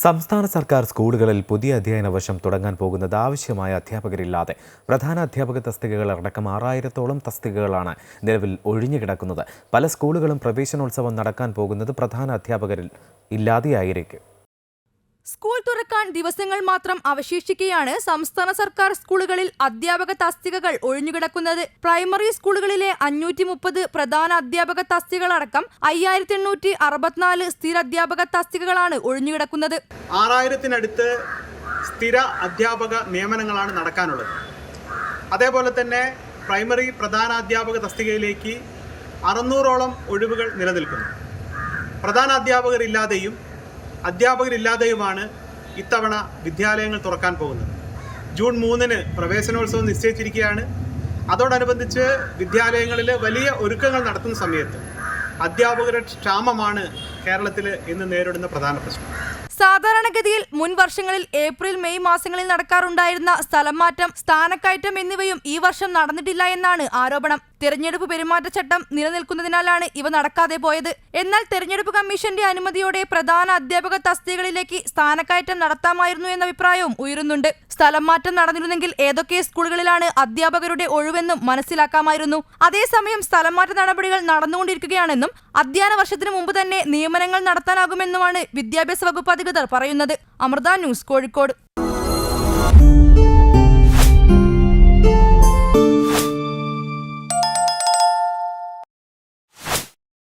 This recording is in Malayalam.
സംസ്ഥാന സർക്കാർ സ്കൂളുകളിൽ പുതിയ അധ്യയന വർഷം തുടങ്ങാൻ പോകുന്നത് ആവശ്യമായ അധ്യാപകരില്ലാതെ. പ്രധാന അധ്യാപക തസ്തികകൾ അടക്കം ആറായിരത്തോളം തസ്തികകളാണ് നിലവിൽ ഒഴിഞ്ഞുകിടക്കുന്നത് പല സ്കൂളുകളും പ്രവേശനോത്സവം നടക്കാൻ പോകുന്നത് പ്രധാന അധ്യാപകരിൽ ഇല്ലാതെയായിരിക്കും. സ്കൂൾ തുറക്കാൻ ദിവസങ്ങൾ മാത്രം അവശേഷിക്കെയാണ് സംസ്ഥാന സർക്കാർ സ്കൂളുകളിൽ അധ്യാപക തസ്തികകൾ ഒഴിഞ്ഞുകിടക്കുന്നത്. പ്രൈമറി സ്കൂളുകളിലെ അഞ്ഞൂറ്റി മുപ്പത് പ്രധാന അധ്യാപക തസ്തികകളടക്കം അയ്യായിരത്തി എണ്ണൂറ്റി അറുപത്തിനാല് സ്ഥിര അധ്യാപക തസ്തികകളാണ് ഒഴിഞ്ഞുകിടക്കുന്നത്. ആറായിരത്തിനടുത്ത് സ്ഥിര അധ്യാപക നിയമനങ്ങളാണ് നടക്കാനുള്ളത്. അതേപോലെ തന്നെ പ്രൈമറി പ്രധാന അധ്യാപക തസ്തികയിലേക്ക് അറുന്നൂറോളം ഒഴിവുകൾ നിലനിൽക്കുന്നു. പ്രധാന അധ്യാപകരില്ലാതെയും അധ്യാപകരില്ലാതെയുമാണ് ഇത്തവണ വിദ്യാലയങ്ങൾ തുറക്കാൻ പോകുന്നത്. ജൂൺ മൂന്നിന് പ്രവേശനോത്സവം നിശ്ചയിച്ചിരിക്കുകയാണ്. അതോടനുബന്ധിച്ച് വിദ്യാലയങ്ങളിൽ വലിയ ഒരുക്കങ്ങൾ നടത്തുന്ന സമയത്ത് അധ്യാപകരുടെ ക്ഷാമമാണ് കേരളത്തിൽ ഇന്ന് നേരിടുന്ന പ്രധാന പ്രശ്നം. സാധാരണഗതിയിൽ മുൻ വർഷങ്ങളിൽ ഏപ്രിൽ മെയ് മാസങ്ങളിൽ നടക്കാറുണ്ടായിരുന്ന സ്ഥലം മാറ്റം സ്ഥാനക്കയറ്റം എന്നിവയും ഈ വർഷം നടന്നിട്ടില്ല എന്നാണ് ആരോപണം. തിരഞ്ഞെടുപ്പ് പെരുമാറ്റച്ചട്ടം നിലനിൽക്കുന്നതിനാലാണ് ഇവ നടക്കാതെ പോയത്. എന്നാൽ തെരഞ്ഞെടുപ്പ് കമ്മീഷന്റെ അനുമതിയോടെ പ്രധാന അധ്യാപക തസ്തികകളിലേക്ക് സ്ഥാനക്കയറ്റം നടത്താമായിരുന്നു എന്ന അഭിപ്രായവും ഉയരുന്നുണ്ട്. സ്ഥലം മാറ്റം നടന്നിരുന്നെങ്കിൽ ഏതൊക്കെ സ്കൂളുകളിലാണ് അധ്യാപകരുടെ ഒഴിവെന്നും മനസ്സിലാക്കാമായിരുന്നു. അതേസമയം സ്ഥലം മാറ്റ നടപടികൾ നടന്നുകൊണ്ടിരിക്കുകയാണെന്നും അധ്യയന വർഷത്തിന് മുമ്പ് തന്നെ നിയമനങ്ങൾ നടത്താനാകുമെന്നുമാണ് വിദ്യാഭ്യാസ വകുപ്പ് അധികൃതർ പറയുന്നത്. അമൃത ന്യൂസ് കോഴിക്കോട്.